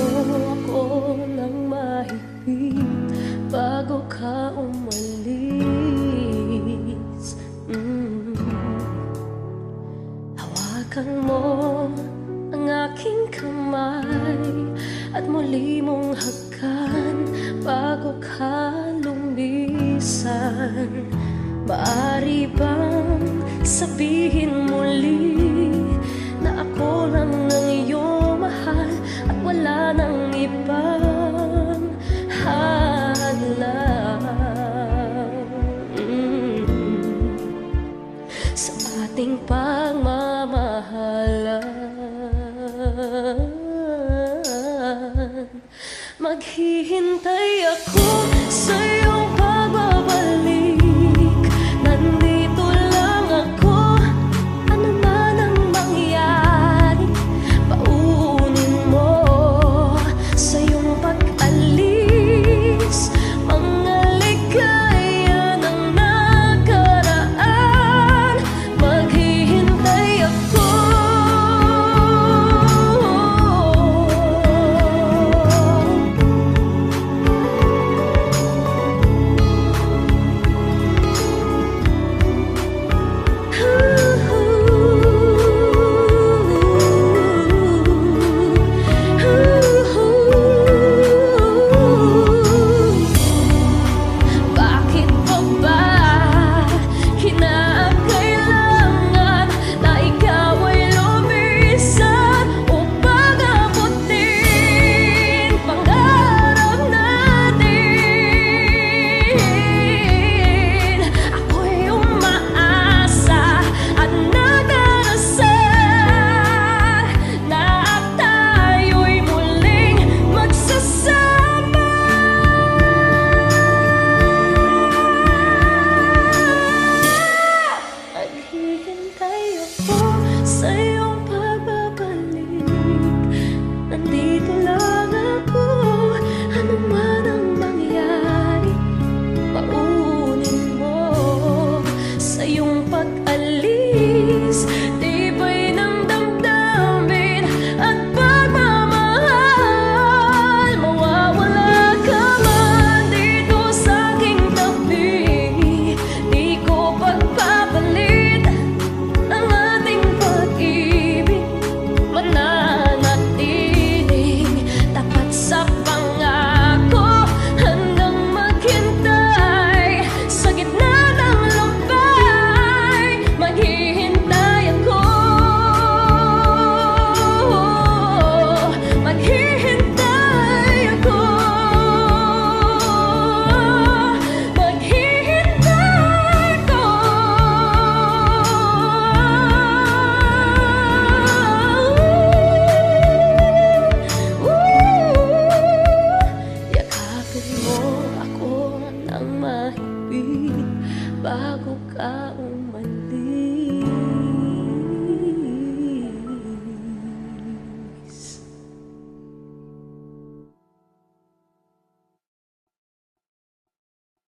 ako ng mahigpit bago ka umalis mm. Hawakan mo ang aking kamay at muli mong hagkan bago ka lumisan Maari bang sabihin muli Maghihintay ako sa'yo. Thấy. bago ka umalis.